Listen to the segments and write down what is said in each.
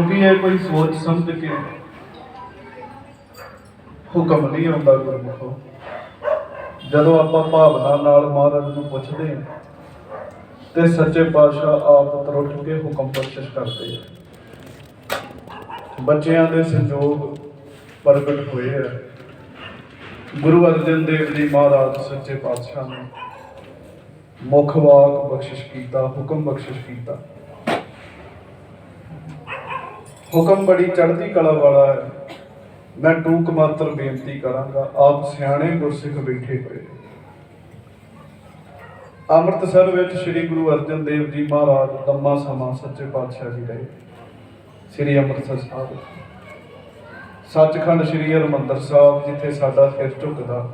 ਕਿਉਂਕਿ ਇਹ ਕੋਈ ਸੋਚ ਸਮਝ ਕੇ ਹੁਕਮ ਨਹੀਂ ਆਉਂਦਾ ਗੁਰਮੁਖੋ। ਜਦੋਂ ਆਪਾਂ ਭਾਵਨਾ ਨਾਲ ਮਹਾਰਾਜ ਨੂੰ ਪੁੱਛਦੇ ਹਾਂ, ਤੇ ਸੱਚੇ ਪਾਤਸ਼ਾਹ ਆਪ ਤਰੁੱਠ ਕੇ ਹੁਕਮ ਬਖਸ਼ਿਸ਼ ਕਰਦੇ ਆ। ਬੱਚਿਆਂ ਦੇ ਸੰਜੋਗ ਪ੍ਰਗਟ ਹੋਏ ਆ। ਗੁਰੂ ਅਰਜਨ ਦੇਵ ਜੀ ਮਹਾਰਾਜ ਸੱਚੇ ਪਾਤਸ਼ਾਹ ਨੇ ਮੁਖ ਵਾਕ ਬਖਸ਼ਿਸ਼ ਕੀਤਾ, ਹੁਕਮ ਬਖਸ਼ਿਸ਼ ਕੀਤਾ। ਹੁਕਮ ਬੜੀ ਚੜ੍ਹਦੀ ਕਲਾ ਵਾਲਾ ਹੈ। ਮੈਂ ਟੂਕ ਮਾਤਰ ਬੇਨਤੀ ਕਰਾਂਗਾ, ਆਪ ਸਿਆਣੇ ਗੁਰਸਿੱਖ ਬੈਠੇ ਹੋਏ। ਅੰਮ੍ਰਿਤਸਰ ਵਿੱਚ ਸ੍ਰੀ ਗੁਰੂ ਅਰਜਨ ਦੇਵ ਜੀ ਮਹਾਰਾਜ ਲੰਮਾ ਸਮਾਂ ਸੱਚੇ ਪਾਤਸ਼ਾਹ ਜੀ ਰਹੇ। ਸ੍ਰੀ ਅੰਮ੍ਰਿਤਸਰ ਸਾਹਿਬ। ਸੱਚਖੰਡ ਸ੍ਰੀ ਹਰਿਮੰਦਰ ਸਾਹਿਬ, ਜਿੱਥੇ ਸਾਡਾ ਸਿਰ ਝੁਕਦਾ।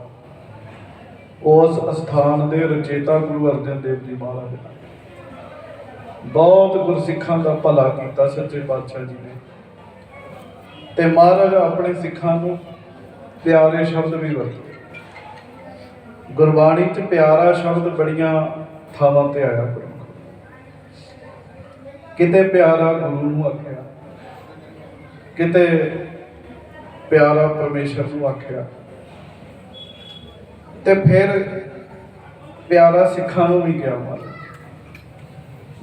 ਉਸ ਅਸਥਾਨ ਦੇ ਰਚੇਤਾ ਗੁਰੂ ਅਰਜਨ ਦੇਵ ਜੀ ਮਹਾਰਾਜ। ਬਹੁਤ ਗੁਰਸਿੱਖਾਂ ਦਾ ਭਲਾ ਕੀਤਾ ਸੱਚੇ ਪਾਤਸ਼ਾਹ ਜੀ ਨੇ। ਤੇ ਮਹਾਰਾਜ ਆਪਣੇ ਸਿੱਖਾਂ ਨੂੰ ਪਿਆਰੇ ਸ਼ਬਦ ਵੀ ਵਰਤੇ। ਗੁਰਬਾਣੀ 'ਚ ਪਿਆਰਾ ਸ਼ਬਦ ਬੜੀਆਂ ਥਾਵਾਂ ਤੇ ਆਇਆ ਕਿਤੇ ਪਿਆਰਾ ਗੁਰੂ ਨੂੰ ਆਖਿਆ, ਕਿਤੇ ਪਿਆਰਾ ਪਰਮੇਸ਼ਰ ਨੂੰ ਆਖਿਆ, ਤੇ ਫਿਰ ਪਿਆਰਾ ਸਿੱਖਾਂ ਨੂੰ ਵੀ ਗਿਆ ਮਹਾਰਾਜ।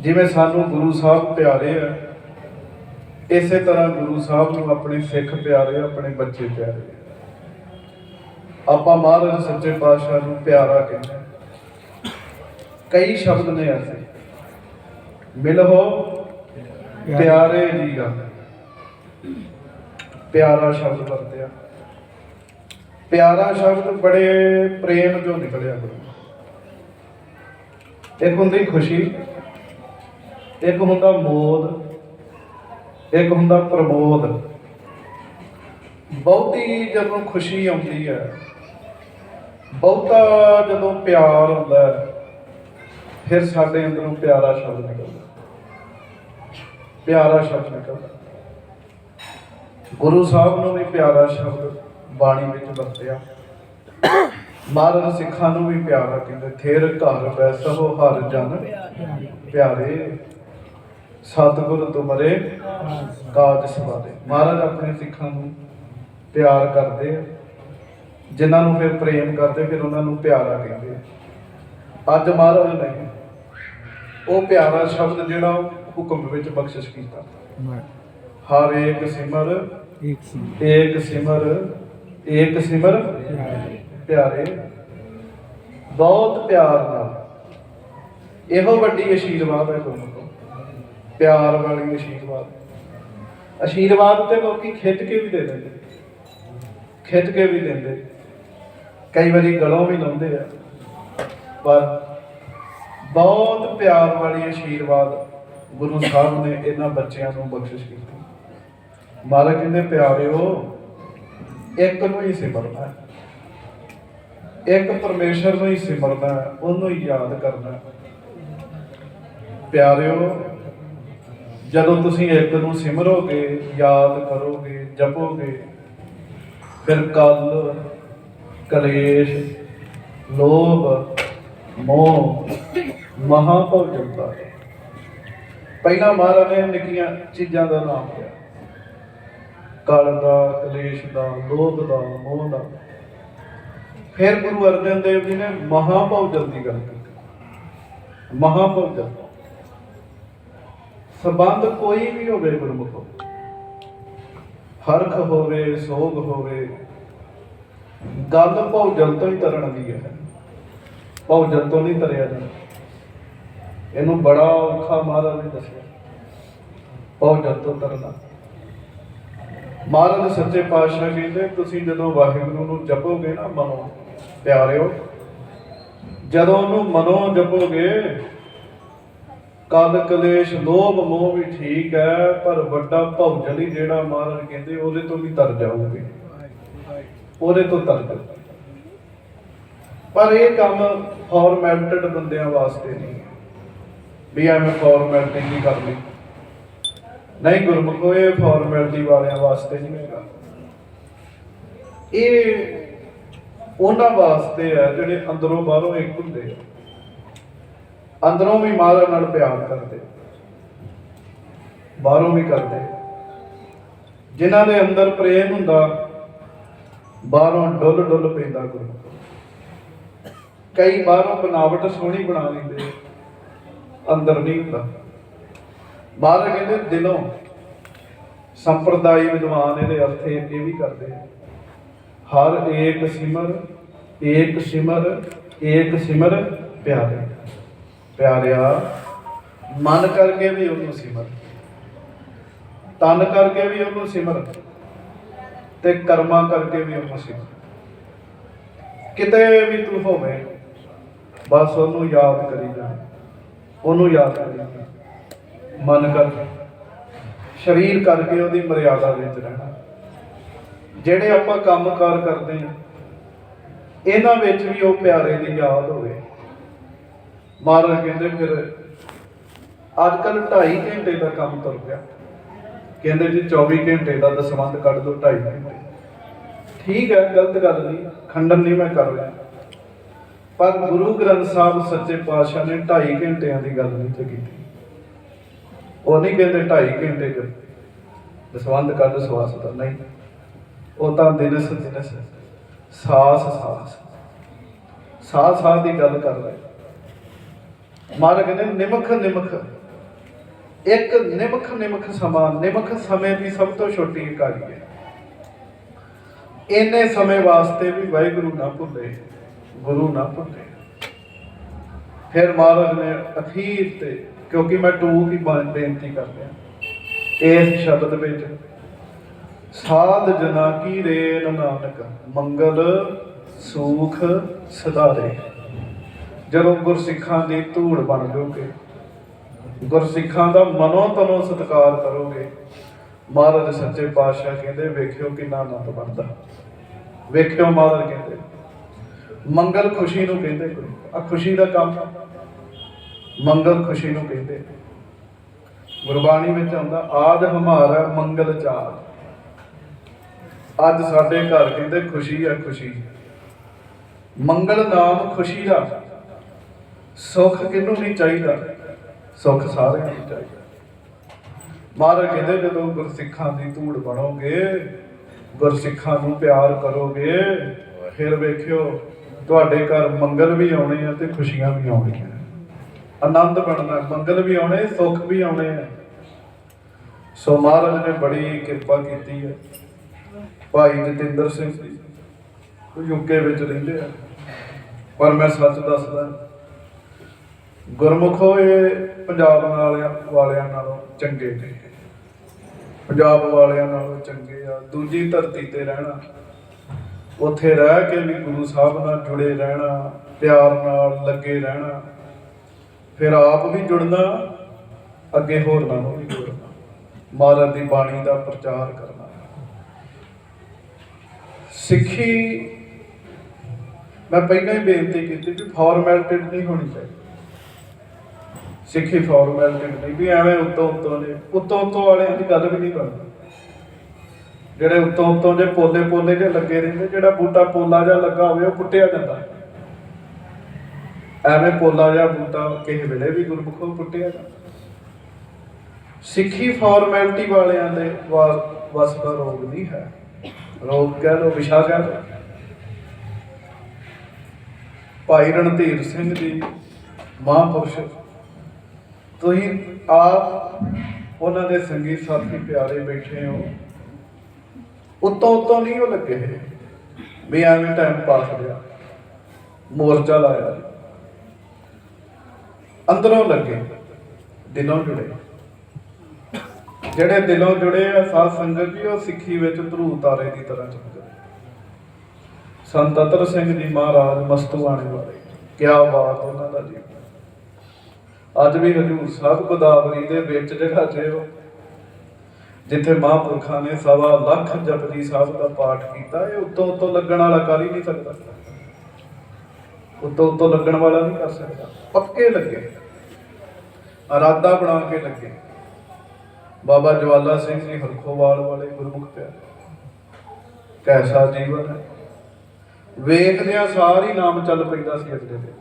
ਜਿਵੇਂ ਸਾਨੂੰ ਗੁਰੂ ਸਾਹਿਬ ਪਿਆਰੇ ਆ, ਇਸੇ ਤਰ੍ਹਾਂ ਗੁਰੂ ਸਾਹਿਬ ਨੂੰ ਆਪਣੇ ਸਿੱਖ ਪਿਆਰੇ, ਆਪਣੇ ਬੱਚੇ ਪਿਆਰੇ ਆਪਾਂ ਮਹਾਰਾਜ ਸੱਚੇ ਪਾਤਸ਼ਾਹ ਨੂੰ ਪਿਆਰਾ ਕਹਿੰਦੇ ਕਈ ਸ਼ਬਦ ਨੇ ਐਸੇ। ਮਿਲੋ ਪਿਆਰੇ ਜੀ ਆ। ਪਿਆਰਾ ਸ਼ਬਦ ਵਰਤਿਆ ਪਿਆਰਾ ਸ਼ਬਦ ਬੜੇ ਪ੍ਰੇਮ ਜੋ ਨਿਕਲਿਆ ਗੁਰੂ। ਇੱਕ ਹੁੰਦੀ ਖੁਸ਼ੀ। ਇੱਕ ਹੁੰਦਾ ਮੋਦ, ਇੱਕ ਹੁੰਦਾ ਪ੍ਰਮੋਦ। ਬਹੁਤੀ ਜਦੋਂ ਖੁਸ਼ੀ ਆਉਂਦੀ ਹੈ, ਬਹੁਤਾ ਜਦੋਂ ਪਿਆਰ ਹੁੰਦਾ ਫਿਰ ਸਾਡੇ ਅੰਦਰੋਂ ਪਿਆਰਾ ਸ਼ਬਦ ਨਿਕਲਦਾ। ਪਿਆਰਾ ਸ਼ਬਦ ਨਿਕਲਦਾ। ਗੁਰੂ ਸਾਹਿਬ ਨੂੰ ਵੀ ਪਿਆਰਾ ਸ਼ਬਦ ਬਾਣੀ ਵਿੱਚ ਵਰਤਿਆ। ਮਹਾਰਾਜ ਸਿੱਖਾਂ ਨੂੰ ਵੀ ਪਿਆਰਾ ਕਹਿੰਦੇ, ਥੇਰ ਘਰ ਬੈਸੋ ਹਰ ਜਨ ਪਿਆਰੇ। ਸਤਿਗੁਰ ਤੁਮਰੇ ਕਾਜ ਸਵਾਰੇ। ਮਹਾਰਾਜ ਆਪਣੇ ਸਿੱਖਾਂ ਨੂੰ ਪਿਆਰ ਕਰਦੇ ਆ। ਜਿਨ੍ਹਾਂ ਨੂੰ ਫਿਰ ਪ੍ਰੇਮ ਕਰਦੇ, ਫਿਰ ਉਹਨਾਂ ਨੂੰ ਪਿਆਰਾ ਕਹਿੰਦੇ ਆ। ਅੱਜ ਮਹਾਰਾਜ ਨੇ ਉਹ ਪਿਆਰਾ ਸ਼ਬਦ ਜਿਹੜਾ ਉਹ ਹੁਕਮ ਵਿੱਚ ਬਖਸ਼ਿਸ਼ ਕੀਤਾ। ਹਰ ਏਕ ਸਿਮਰ ਇੱਕ ਸੀ ਏਕ ਸਿਮਰ ਏਕ ਸਿਮਰ ਪਿਆਰੇ। ਬਹੁਤ ਪਿਆਰ ਨਾਲ। ਇਹੋ ਵੱਡੀ ਅਸ਼ੀਰਵਾਦ ਹੈ ਗੁਰੂ ਪਿਆਰ ਵਾਲੀ ਅਸ਼ੀਰਵਾਦ। ਅਸ਼ੀਰਵਾਦ ਤੇ ਲੋਕੀ ਖਿੱਚ ਕੇ ਵੀ ਦੇ ਦਿੰਦੇ। ਖਿੱਚ ਕੇ ਵੀ ਦਿੰਦੇ। ਕਈ ਵਾਰੀ ਗਲੋਂ ਵੀ ਲਾਉਂਦੇ ਆ। ਪਰ ਬਹੁਤ ਪਿਆਰ ਵਾਲੀ ਅਸ਼ੀਰਵਾਦ ਗੁਰੂ ਸਾਹਿਬ ਨੇ ਇਹਨਾਂ ਬੱਚਿਆਂ ਨੂੰ ਬਖਸ਼ਿਸ਼ ਕੀਤੀ। ਮਹਾਰਾਜ ਕਹਿੰਦੇ ਪਿਆਰਿਓ ਇੱਕ ਨੂੰ ਹੀ ਸਿਮਰਨਾ ਇੱਕ ਪਰਮੇਸ਼ਰ ਨੂੰ ਹੀ ਸਿਮਰਨਾ ਹੈ, ਉਹਨੂੰ ਹੀ ਯਾਦ ਕਰਨਾ ਹੈ। ਪਿਆਰਿਓ ਜਦੋਂ ਤੁਸੀਂ ਇੱਕ ਨੂੰ ਸਿਮਰੋਗੇ, ਯਾਦ ਕਰੋਗੇ, ਜਪੋਗੇ, ਫਿਰ ਕਲ, ਕਲੇਸ਼, ਲੋਭ, ਮੋਹ ਮਹਾਭਵ ਜਲਦਾ ਹੈ ਪਹਿਲਾਂ ਮਹਾਰਾਜ ਨੇ ਨਿੱਕੀਆਂ ਚੀਜ਼ਾਂ ਦਾ ਨਾਮ ਲਿਆ। ਕਲ ਦਾ, ਕਲੇਸ਼ ਦਾ, ਲੋਭ ਦਾ, ਮੋਹ ਦਾ। ਫਿਰ ਗੁਰੂ ਅਰਜਨ ਦੇਵ ਜੀ ਨੇ ਮਹਾਭਵ ਜਲ ਦੀ ਗੱਲ ਕੀਤੀ। ਮਹਾਭਵ ਜਲ ਸੰਬੰਧ ਕੋਈ ਵੀ ਹੋਵੇ ਗੁਰਮੁਖੋ ਹਰਖ ਹੋਵੇ, ਸੋਗ ਹੋਵੇ, ਗੱਲ ਭਉ ਤੋਂ ਹੀ ਤਰਨ ਦੀ ਹੈ, ਭਉ ਤੋਂ ਨਹੀਂ ਤਰਿਆ ਜਾਂਦਾ। ਇਹਨੂੰ ਬੜਾ ਔਖਾ ਮਹਾਰਾਜ ਨੇ ਦੱਸਿਆ, ਭਉ ਤੋਂ ਤਰਨਾ। ਮਹਾਰਾਜ ਸੱਚੇ ਪਾਤਸ਼ਾਹ ਕਹਿੰਦੇ, ਤੁਸੀਂ ਜਦੋਂ ਵਾਹਿਗੁਰੂ ਨੂੰ ਜਪੋਗੇ ਨਾ ਮਨੋਂ, ਪਿਆਰਿਓ, ਜਦੋਂ ਉਹਨੂੰ ਮਨੋਂ ਜਪੋਗੇ ਕਦ ਕਲੇਸ਼, ਲੋਭ, ਮੋਹ ਵੀ ਠੀਕ ਹੈ, ਪਰ ਵੱਡਾ ਭੌਜਲੀ ਜਿਹੜਾ ਮਹਾਰਾਜ ਕਹਿੰਦੇ, ਉਹਦੇ ਤੋਂ ਵੀ ਤਰ ਜਾਓਗੇ ਉਹਦੇ ਤੋਂ ਤਰ ਜਾਓ ਪਰ ਇਹ ਕੰਮ ਫਾਰਮੈਲਟਡ ਬੰਦਿਆਂ ਵਾਸਤੇ ਨਹੀਂ ਹੈ। ਵੀ ਐਵੇਂ ਫਾਰਮੈਲਿਟੀ ਨਹੀਂ ਕਰਨੀ। ਨਹੀਂ ਗੁਰਮੁਖੋ, ਇਹ ਫਾਰਮੈਲਿਟੀ ਵਾਲਿਆਂ ਵਾਸਤੇ ਨਹੀਂ ਹੈਗਾ। ਇਹ ਉਹਨਾਂ ਵਾਸਤੇ ਹੈ ਜਿਹੜੇ ਅੰਦਰੋਂ ਬਾਹਰੋਂ ਇੱਕ ਹੁੰਦੇ ਆ। ਅੰਦਰੋਂ ਵੀ ਮਹਾਰਾਜ ਨਾਲ ਪਿਆਰ ਕਰਦੇ, ਬਾਹਰੋਂ ਵੀ ਕਰਦੇ। ਜਿਨ੍ਹਾਂ ਦੇ ਅੰਦਰ ਪ੍ਰੇਮ ਹੁੰਦਾ, ਬਾਹਰੋਂ ਡੁੱਲ ਡੁੱਲ ਪੈਂਦਾ ਗੁਰੂ। ਕਈ ਬਾਹਰੋਂ ਬਣਾਵਟ ਸੋਹਣੀ ਬਣਾ ਲੈਂਦੇ, ਅੰਦਰ ਨਹੀਂ ਹੁੰਦਾ। ਬਾਹਰ ਕਹਿੰਦੇ ਦਿਲੋਂ ਸੰਪਰਦਾਇ ਵਿਦਵਾਨ ਇਹਦੇ ਅਰਥ ਇਹ ਵੀ ਕਰਦੇ ਹਰ ਏਕ ਸਿਮਰ ਏਕ ਸਿਮਰ ਏਕ ਸਿਮਰ ਪਿਆਰੇ। ਪਿਆਰਿਆ, ਮਨ ਕਰਕੇ ਵੀ ਉਹਨੂੰ ਸਿਮਰ। ਤਨ ਕਰਕੇ ਵੀ ਉਹਨੂੰ ਸਿਮਰ ਤੇ ਕਰਮਾਂ ਕਰਕੇ ਵੀ ਉਹਨੂੰ ਸਿਮਰ। ਕਿਤੇ ਵੀ ਤੂੰ ਹੋਵੇਂ, ਬਸ ਉਹਨੂੰ ਯਾਦ ਕਰੀ ਜਾ। ਉਹਨੂੰ ਯਾਦ ਕਰੀ ਜਾ। ਮਨ ਕਰ, ਸਰੀਰ ਕਰਕੇ ਉਹਦੀ ਮਰਿਆਦਾ ਵਿੱਚ ਰਹਿਣਾ। ਜਿਹੜੇ ਆਪਾਂ ਕੰਮਕਾਰ ਕਰਦੇ ਹਾਂ, ਇਹਨਾਂ ਵਿੱਚ ਵੀ ਉਹ ਪਿਆਰੇ ਦੀ ਯਾਦ ਹੋਵੇ। ਮਹਾਰਾਜ ਕਹਿੰਦੇ ਫਿਰ ਅੱਜ ਕੱਲ 2.5 ਘੰਟੇ ਦਾ ਕੰਮ ਤੁਰ ਗਿਆ ਕਹਿੰਦੇ ਜੀ 24 ਘੰਟੇ ਦਾ ਦਸਵੰਧ ਕੱਢ ਦੋ 2.5 ਘੰਟੇ। ਠੀਕ ਹੈ, ਗਲਤ ਗੱਲ ਨਹੀਂ, ਖੰਡਨ ਨਹੀਂ ਮੈਂ ਕਰ ਰਿਹਾ। ਪਰ ਗੁਰੂ ਗ੍ਰੰਥ ਸਾਹਿਬ ਸੱਚੇ ਪਾਤਸ਼ਾਹ ਨੇ 2.5 ਘੰਟਿਆਂ ਦੀ ਗੱਲ ਨਹੀਂ ਤੇ ਕੀਤੀ। ਉਹ ਨਹੀਂ ਕਹਿੰਦੇ 2.5 ਘੰਟੇ ਚ ਦਸਵੰਧ ਕੱਢ, ਸਵਾਸ ਦਾ ਨਹੀਂ। ਉਹ ਤਾਂ ਦਿਨਸ ਦਿਨਸ ਸਾਸ ਸਾਸ ਸਾਸ ਸਾਸ ਦੀ ਗੱਲ ਕਰ ਰਹੇ। ਮਹਾਰਾਜ ਕਹਿੰਦੇ ਨਿਮਖ ਨਿਮਖ, ਇੱਕ ਨਿਮਖ ਨਿਮਖ ਸਮਾਂ, ਨਿਮਖ ਸਮੇਂ ਦੀ ਸਭ ਤੋਂ ਛੋਟੀ ਇਕਾਈ ਹੈ। ਇੰਨੇ ਸਮੇਂ ਵਾਸਤੇ ਵੀ ਵਾਹਿਗੁਰੂ ਨਾ ਭੁੱਲੇ, ਗੁਰੂ ਨਾ ਭੁੱਲੇ। ਫਿਰ ਮਹਾਰਾਜ ਨੇ ਅਖੀਰ ਤੇ, ਕਿਉਂਕਿ ਮੈਂ ਟੂਕ ਹੀ ਬੇਨਤੀ ਕਰ ਰਿਹਾ ਇਸ ਸ਼ਬਦ ਵਿੱਚ, ਸਾਧ ਜਨਾ ਕੀ ਰੇਨ ਨਾਨਕ, ਮੰਗਲ, ਸੂਖ, ਸਦਾਰੇ। ਜਦੋਂ ਗੁਰਸਿੱਖਾਂ ਦੀ ਧੂੜ ਬਣ ਜਾਓਗੇ, ਗੁਰਸਿੱਖਾਂ ਦਾ ਮਨੋਂ ਤਨੋਂ ਸਤਿਕਾਰ ਕਰੋਗੇ, ਮਹਾਰਾਜ ਸੱਚੇ ਪਾਤਸ਼ਾਹ ਕਹਿੰਦੇ, ਵੇਖਿਓ ਕਿੰਨਾ ਆਨੰਦ ਬਣਦਾ। ਵੇਖਿਓ ਮਹਾਰਾਜ ਕਹਿੰਦੇ, ਮੰਗਲ ਖੁਸ਼ੀ ਨੂੰ ਕਹਿੰਦੇ ਕੋਈ ਆ ਖੁਸ਼ੀ ਦਾ ਕੰਮ ਮੰਗਲ ਖੁਸ਼ੀ ਨੂੰ ਕਹਿੰਦੇ। ਗੁਰਬਾਣੀ ਵਿੱਚ ਆਉਂਦਾ ਆਦ ਹਮਾਰਾ ਮੰਗਲ ਚਾਰ। ਅੱਜ ਸਾਡੇ ਘਰ ਕਹਿੰਦੇ, ਖੁਸ਼ੀ ਆ ਖੁਸ਼ੀ। ਮੰਗਲ ਨਾਮ ਖੁਸ਼ੀ ਦਾ ਸੁੱਖ ਕਿਹਨੂੰ ਨਹੀਂ ਚਾਹੀਦਾ? ਸੁੱਖ ਸਾਰਿਆਂ ਨੂੰ ਚਾਹੀਦਾ। ਮਹਾਰਾਜ ਕਹਿੰਦੇ, ਜਦੋਂ ਗੁਰਸਿੱਖਾਂ ਦੀ ਧੂੜ ਬਣੋਗੇ, ਗੁਰਸਿੱਖਾਂ ਨੂੰ ਪਿਆਰ ਕਰੋਗੇ, ਫਿਰ ਵੇਖਿਓ, ਤੁਹਾਡੇ ਘਰ ਮੰਗਲ ਵੀ ਆਉਣੇ ਆ ਤੇ ਖੁਸ਼ੀਆਂ ਵੀ ਆਉਣੀਆਂ ਆਨੰਦ ਬਣਨਾ, ਮੰਗਲ ਵੀ ਆਉਣੇ, ਸੁੱਖ ਵੀ ਆਉਣੇ ਆ। ਸੋ ਮਹਾਰਾਜ ਨੇ ਬੜੀ ਕਿਰਪਾ ਕੀਤੀ ਹੈ ਭਾਈ ਜਤਿੰਦਰ ਸਿੰਘ ਯੂਕੇ ਵਿੱਚ ਰਹਿੰਦੇ ਆ। ਪਰ ਮੈਂ ਸੱਚ ਦੱਸਦਾ ਗੁਰਮੁਖੋ ਇਹ ਪੰਜਾਬ ਵਾਲਿਆਂ ਵਾਲਿਆਂ ਨਾਲੋਂ ਚੰਗੇ ਨੇ ਪੰਜਾਬ ਵਾਲਿਆਂ ਨਾਲੋਂ ਚੰਗੇ ਆ, ਦੂਜੀ ਧਰਤੀ ਤੇ ਰਹਿਣਾ। ਉੱਥੇ ਰਹਿ ਕੇ ਵੀ ਗੁਰੂ ਸਾਹਿਬ ਨਾਲ ਜੁੜੇ ਰਹਿਣਾ, ਪਿਆਰ ਨਾਲ ਲੱਗੇ ਰਹਿਣਾ। ਫਿਰ ਆਪ ਵੀ ਜੁੜਨਾ, ਅੱਗੇ ਹੋਰਨਾਂ ਨੂੰ ਵੀ ਜੁੜਨਾ। ਮਹਾਰਾਜ ਦੀ ਬਾਣੀ ਦਾ ਪ੍ਰਚਾਰ ਕਰਨਾ। ਸਿੱਖੀ, ਮੈਂ ਪਹਿਲਾਂ ਹੀ ਬੇਨਤੀ ਕੀਤੀ ਵੀ ਫਾਰਮੈਲਿਟੀ ਨਹੀਂ ਹੋਣੀ ਚਾਹੀਦੀ। ਸਿੱਖੀ ਫਾਰਮੈਲਿਟੀ ਨਹੀਂ ਵੀ ਐਵੇਂ ਉੱਤੋਂ ਉੱਤੋਂ ਨੇ ਉੱਤੋਂ ਉੱਤੋਂ ਵਾਲਿਆਂ ਦੀ ਗੱਲ ਵੀ ਨਹੀਂ ਬਣਦੀ। ਜਿਹੜੇ ਉੱਤੋਂ ਉੱਤੋਂ ਜੇ ਪੋਲੇ ਪੋਲੇ ਜੇ ਲੱਗੇ ਰਹਿੰਦੇ, ਜਿਹੜਾ ਬੂਟਾ ਪੋਲਾ ਜਿਹਾ ਲੱਗਾ ਹੋਵੇ, ਉਹ ਪੁੱਟਿਆ ਜਾਂਦਾ। ਐਵੇਂ ਪੋਲਾ ਜਿਹਾ ਬੂਟਾ ਕਿਸੇ ਵੇਲੇ ਵੀ ਗੁਰਮੁਖੋਂ ਪੁੱਟਿਆ ਜਾਂਦਾ। ਸਿੱਖੀ ਫਾਰਮੈਲਿਟੀ ਵਾਲਿਆਂ ਦੇ ਵਸ ਦਾ ਰੋਗ ਨਹੀਂ ਹੈ। ਰੋਗ ਕਹਿ ਲੋ ਵਿਸ਼ਾ ਕਹਿ ਲੋ ਭਾਈ ਰਣਧੀਰ ਸਿੰਘ ਜੀ, ਮਹਾਂਪੁਰਸ਼ ਤੁਸੀਂ ਆਪ ਉਹਨਾਂ ਦੇ ਸੰਗੀ ਸਾਥੀ ਪਿਆਰੇ ਬੈਠੇ ਹੋ। ਉੱਤੋਂ ਉੱਤੋਂ ਨਹੀਂ ਉਹ ਲੱਗੇ ਵੀ ਐਵੇਂ ਟਾਈਮ ਪਾਸ ਰਿਹਾ ਮੋਰਚਾ ਲਾਇਆ। ਅੰਦਰੋਂ ਲੱਗੇ। ਦਿਲੋਂ ਜੁੜੇ। ਜਿਹੜੇ ਦਿਲੋਂ ਜੁੜੇ ਆ ਸਾਧ ਸੰਗਤ ਜੀ, ਉਹ ਸਿੱਖੀ ਵਿੱਚ ਧਰੂ ਤਾਰੇ ਦੀ ਤਰ੍ਹਾਂ ਚਮਕਦੇ ਸੰਤ ਅਤਰ ਸਿੰਘ ਜੀ ਮਹਾਰਾਜ ਮਸਤੂਆਣੇ ਵਾਲੇ। ਕਿਆ ਬਾਤ ਉਹਨਾਂ ਦਾ ਜੀ ਅੱਜ ਵੀ ਹਜੂਰ ਸਾਹਿਬ ਗੋਦਾਵਰੀ ਦੇ ਵਿੱਚ ਜਗ੍ਹਾ ਤੇ ਉਹ ਜਿੱਥੇ ਮਹਾਂਪੁਰਖਾਂ ਨੇ ਸਵਾ ਲੱਖ ਜਪਜੀ ਸਾਹਿਬ ਦਾ ਪਾਠ ਕੀਤਾ, ਇਹ ਉੱਤੋਂ ਉੱਤੋਂ ਲੱਗਣ ਵਾਲਾ ਕਰ ਹੀ ਨਹੀਂ ਸਕਦਾ। ਉੱਤੋਂ ਉੱਤੋਂ ਲੱਗਣ ਵਾਲਾ ਨਹੀਂ ਕਰ ਸਕਦਾ। ਪੱਕੇ ਲੱਗੇ। ਅਰਾਦਾ ਬਣਾ ਕੇ ਲੱਗੇ। ਬਾਬਾ ਜਵਾਲਾ ਸਿੰਘ ਜੀ ਹਰਖੋਵਾਲ ਵਾਲੇ ਗੁਰਮੁਖ ਪਿਆਰੇ। ਕੈਸਾ ਜੀਵਨ ਹੈ। ਵੇਖਦਿਆਂ ਸਾਰੀ ਨਾਮ ਚੱਲ ਪੈਂਦਾ ਸੀ ਅਗਲੇ ਦੇ।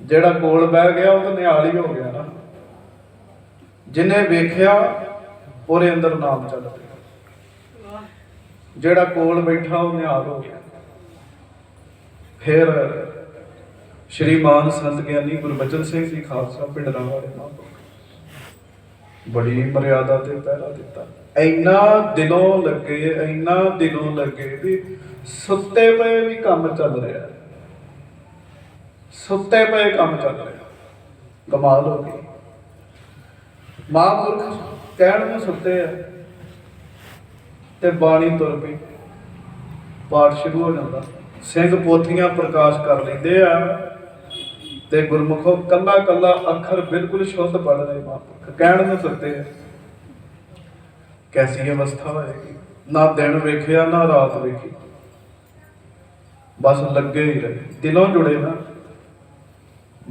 ਜਿਹੜਾ ਕੋਲ ਬਹਿ ਗਿਆ ਉਹ ਤਾਂ ਨਿਹਾਲ ਹੀ ਹੋ ਗਿਆ ਨਾ। ਜਿਨੇ ਵੇਖਿਆ, ਉਹਦੇ ਅੰਦਰ ਨਾਮ ਚੱਲ ਪਿਆ। ਜਿਹੜਾ ਕੋਲ ਬੈਠਾ, ਉਹ ਨਿਹਾਲ ਹੋ ਗਿਆ। ਫਿਰ ਸ਼੍ਰੀਮਾਨ ਸੰਤ ਗਿਆਨੀ ਗੁਰਬਚਨ ਸਿੰਘ ਜੀ, ਖਾਲਸਾ ਪਿੰਡ ਰਾਵਾ ਦੇ ਬੜੀ ਮਰਿਆਦਾ ਤੇ ਪਹਿਰਾ ਦਿੱਤਾ। ਇੰਨਾ ਦਿਲੋਂ ਲੱਗੇ, ਇੰਨਾ ਦਿਲੋਂ ਲੱਗੇ ਵੀ ਸੁੱਤੇ ਪਏ ਵੀ ਕੰਮ ਚੱਲ ਰਿਹਾ। ਸੁੱਤੇ ਪਏ ਕੰਮ ਚੱਲ ਰਿਹਾ। ਕਮਾਲ ਹੋ ਗਈ। ਮਹਾਂਪੁਰਖ ਕਹਿਣ ਨੂੰ ਸੁੱਤੇ ਆ ਤੇ ਬਾਣੀ ਤੁਰ ਪਈ। ਪਾਠ ਸ਼ੁਰੂ ਹੋ ਜਾਂਦਾ। ਸਿੰਘ ਪੋਥੀਆਂ ਪ੍ਰਕਾਸ਼ ਕਰ ਲੈਂਦੇ ਆ ਤੇ ਗੁਰਮੁਖੋ ਕੱਲਾ ਕੱਲਾ ਅੱਖਰ ਬਿਲਕੁਲ ਸ਼ੁੱਧ ਪੜ ਰਹੇ ਮਹਾਂਪੁਰਖ ਕਹਿਣ ਨੂੰ ਸੁੱਤੇ ਆ। ਕੈਸੀ ਅਵਸਥਾ ਹੋਏਗੀ? ਨਾ ਦਿਨ ਵੇਖਿਆ, ਨਾ ਰਾਤ ਵੇਖੀ। ਬਸ ਲੱਗੇ ਹੀ ਰਹੇ। ਦਿਲੋਂ ਜੁੜੇ ਨਾ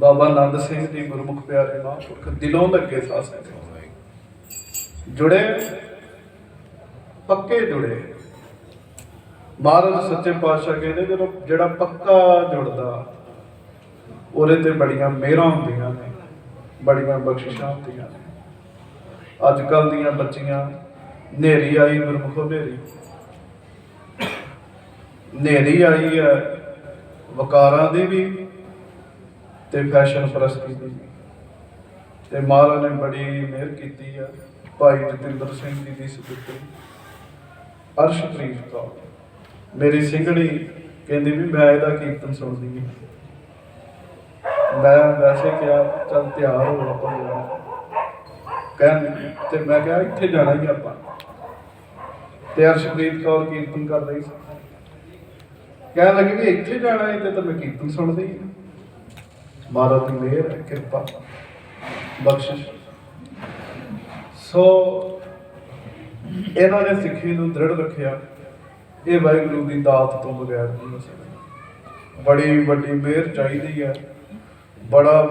ਬਾਬਾ ਨੰਦ ਸਿੰਘ ਜੀ ਗੁਰਮੁਖ ਪਿਆਰੇ ਮਹਾਂਪੁਰਖ ਦਿਲੋਂ ਲੱਗੇ ਸਾਧ ਜੁੜੇ, ਪੱਕੇ ਜੁੜੇ। ਮਹਾਰਾਜ ਸੱਚੇ ਪਾਤਸ਼ਾਹ ਕਹਿੰਦੇ, ਜਦੋਂ ਜਿਹੜਾ ਪੱਕਾ ਜੁੜਦਾ, ਉਹਦੇ ਤੇ ਬੜੀਆਂ ਮਿਹਰਾਂ ਹੁੰਦੀਆਂ ਨੇ, ਬੜੀਆਂ ਬਖਸ਼ਿਸ਼ਾਂ ਹੁੰਦੀਆਂ ਨੇ। ਅੱਜ ਕੱਲ ਦੀਆਂ ਬੱਚੀਆਂ ਨੇਰੀ ਆਈ ਗੁਰਮੁਖੋ ਨੇਰੀ ਨੇਰੀ ਆਈ ਹੈ, ਵਕਾਰਾਂ ਦੀ ਵੀ ਤੇ ਫੈਸ਼ਨ ਪ੍ਰਸਤੀ ਦੀ ਤੇ ਮਹਾਰਾਜ ਨੇ ਬੜੀ ਮਿਹਰ ਕੀਤੀ ਆ। ਭਾਈ ਜਤਿੰਦਰ ਸਿੰਘ ਜੀ ਦੀ ਸੁਪੁੱਤਰੀ ਅਰਸ਼ਪ੍ਰੀਤ ਕੌਰ, ਮੇਰੀ ਸਿੰਘਣੀ ਕਹਿੰਦੀ ਵੀ ਮੈਂ ਇਹਦਾ ਕੀਰਤਨ ਸੁਣਦੀ ਹਾਂ ਮੈਂ ਵੈਸੇ ਕਿਹਾ, ਚੱਲ ਤਿਆਰ ਹੋ ਆਪਾਂ ਜਾਣਾ ਕਹਿੰਦੀ ਤੇ ਮੈਂ ਕਿਹਾ ਇੱਥੇ ਜਾਣਾ ਹੀ ਆਪਾਂ। ਤੇ ਅਰਸ਼ਪ੍ਰੀਤ ਕੌਰ ਕੀਰਤਨ ਕਰ ਰਹੀ ਸੀ। ਕਹਿਣ ਲੱਗੀ ਵੀ ਇੱਥੇ ਜਾਣਾ ਹੈ ਤੇ ਤਾਂ ਮੈਂ ਕੀਰਤਨ ਸੁਣਦੀ ਹਾਂ ਮਹਾਰਾਜ ਦੀ ਮਿਹਰ ਹੈ ਕਿਰਪਾ ਬਖਸ਼ਿਸ਼ ਸੋ ਇਹਨਾਂ ਨੇ ਸਿੱਖੀ ਨੂੰ ਦ੍ਰਿੜ ਰੱਖਿਆ ਇਹ ਵਾਹਿਗੁਰੂ ਦੀ ਦਾਤ ਤੋਂ ਬਗੈਰ ਨਹੀਂ ਹੋ ਸਕਦਾ ਬੜੀ ਵੱਡੀ ਮਿਹਰ ਚਾਹੀਦੀ ਹੈ ਬੜਾ